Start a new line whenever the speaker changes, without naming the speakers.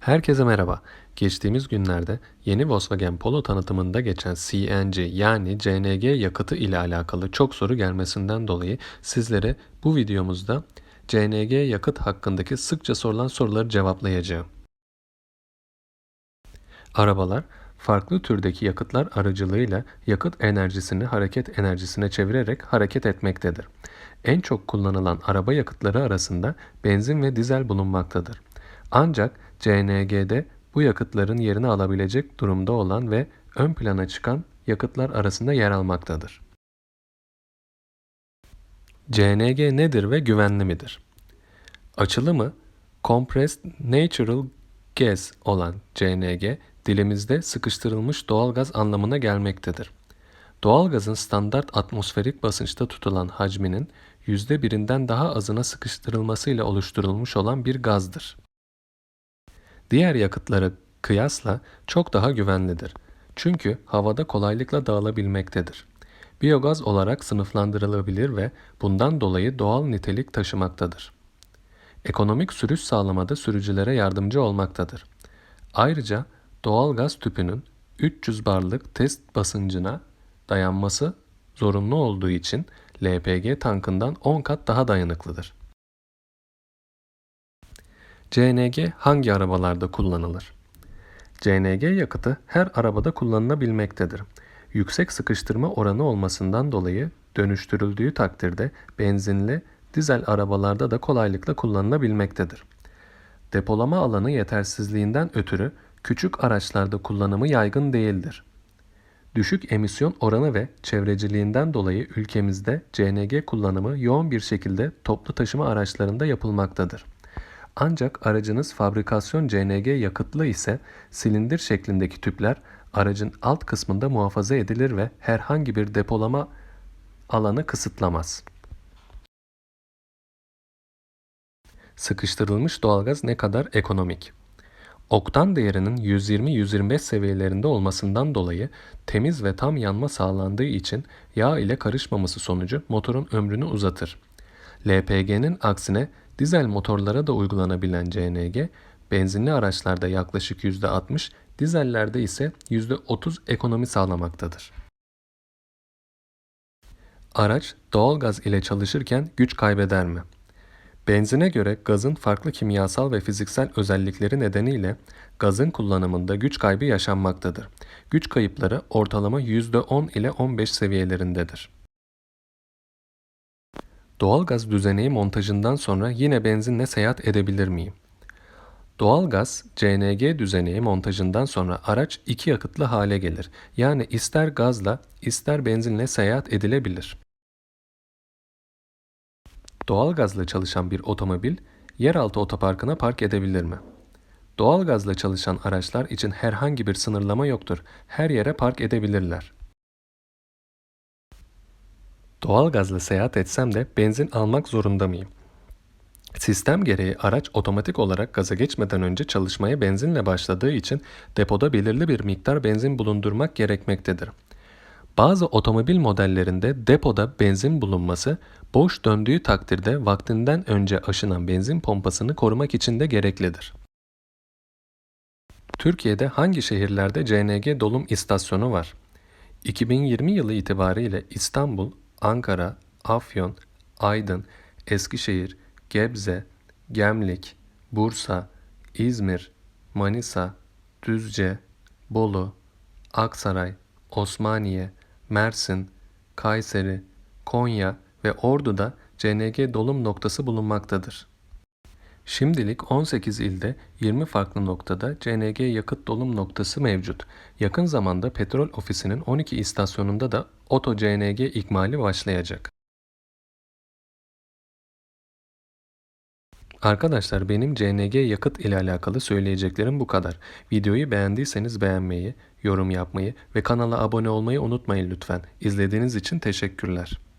Herkese merhaba. Geçtiğimiz günlerde yeni Volkswagen Polo tanıtımında geçen CNG yani CNG yakıtı ile alakalı çok soru gelmesinden dolayı sizlere bu videomuzda CNG yakıt hakkındaki sıkça sorulan soruları cevaplayacağım. Arabalar farklı türdeki yakıtlar aracılığıyla yakıt enerjisini hareket enerjisine çevirerek hareket etmektedir. En çok kullanılan araba yakıtları arasında benzin ve dizel bulunmaktadır. Ancak CNG'de bu yakıtların yerini alabilecek durumda olan ve ön plana çıkan yakıtlar arasında yer almaktadır. CNG nedir ve güvenli midir? Açılımı Compressed Natural Gas olan CNG dilimizde sıkıştırılmış doğalgaz anlamına gelmektedir. Doğalgazın standart atmosferik basınçta tutulan hacminin %1'inden daha azına sıkıştırılmasıyla oluşturulmuş olan bir gazdır. Diğer yakıtlara kıyasla çok daha güvenlidir. Çünkü havada kolaylıkla dağılabilmektedir. Biyogaz olarak sınıflandırılabilir ve bundan dolayı doğal nitelik taşımaktadır. Ekonomik sürüş sağlamada sürücülere yardımcı olmaktadır. Ayrıca doğal gaz tüpünün 300 barlık test basıncına dayanması zorunlu olduğu için LPG tankından 10 kat daha dayanıklıdır. CNG hangi arabalarda kullanılır? CNG yakıtı her arabada kullanılabilmektedir. Yüksek sıkıştırma oranı olmasından dolayı dönüştürüldüğü takdirde benzinli dizel arabalarda da kolaylıkla kullanılabilmektedir. Depolama alanı yetersizliğinden ötürü küçük araçlarda kullanımı yaygın değildir. Düşük emisyon oranı ve çevreciliğinden dolayı ülkemizde CNG kullanımı yoğun bir şekilde toplu taşıma araçlarında yapılmaktadır. Ancak aracınız fabrikasyon CNG yakıtlı ise silindir şeklindeki tüpler aracın alt kısmında muhafaza edilir ve herhangi bir depolama alanı kısıtlamaz. Sıkıştırılmış doğalgaz ne kadar ekonomik? Oktan değerinin 120-125 seviyelerinde olmasından dolayı temiz ve tam yanma sağlandığı için yağ ile karışmaması sonucu motorun ömrünü uzatır. LPG'nin aksine dizel motorlara da uygulanabilen CNG, benzinli araçlarda yaklaşık %60, dizellerde ise %30 ekonomi sağlamaktadır. Araç doğalgaz ile çalışırken güç kaybeder mi? Benzine göre gazın farklı kimyasal ve fiziksel özellikleri nedeniyle gazın kullanımında güç kaybı yaşanmaktadır. Güç kayıpları ortalama %10 ile 15 seviyelerindedir. Doğalgaz düzeneği montajından sonra yine benzinle seyahat edebilir miyim? Doğalgaz CNG düzeneği montajından sonra araç iki yakıtlı hale gelir. Yani ister gazla ister benzinle seyahat edilebilir. Doğalgazla çalışan bir otomobil yeraltı otoparkına park edebilir mi? Doğalgazla çalışan araçlar için herhangi bir sınırlama yoktur. Her yere park edebilirler. Doğalgazla seyahat etsem de benzin almak zorunda mıyım? Sistem gereği araç otomatik olarak gaza geçmeden önce çalışmaya benzinle başladığı için depoda belirli bir miktar benzin bulundurmak gerekmektedir. Bazı otomobil modellerinde depoda benzin bulunması boş döndüğü takdirde vaktinden önce aşınan benzin pompasını korumak için de gereklidir. Türkiye'de hangi şehirlerde CNG dolum istasyonu var? 2020 yılı itibariyle İstanbul, Ankara, Afyon, Aydın, Eskişehir, Gebze, Gemlik, Bursa, İzmir, Manisa, Düzce, Bolu, Aksaray, Osmaniye, Mersin, Kayseri, Konya ve Ordu'da CNG dolum noktası bulunmaktadır. Şimdilik 18 ilde 20 farklı noktada CNG yakıt dolum noktası mevcut. Yakın zamanda petrol ofisinin 12 istasyonunda da Oto CNG ikmali başlayacak. Arkadaşlar benim CNG yakıt ile alakalı söyleyeceklerim bu kadar. Videoyu beğendiyseniz beğenmeyi, yorum yapmayı ve kanala abone olmayı unutmayın lütfen. İzlediğiniz için teşekkürler.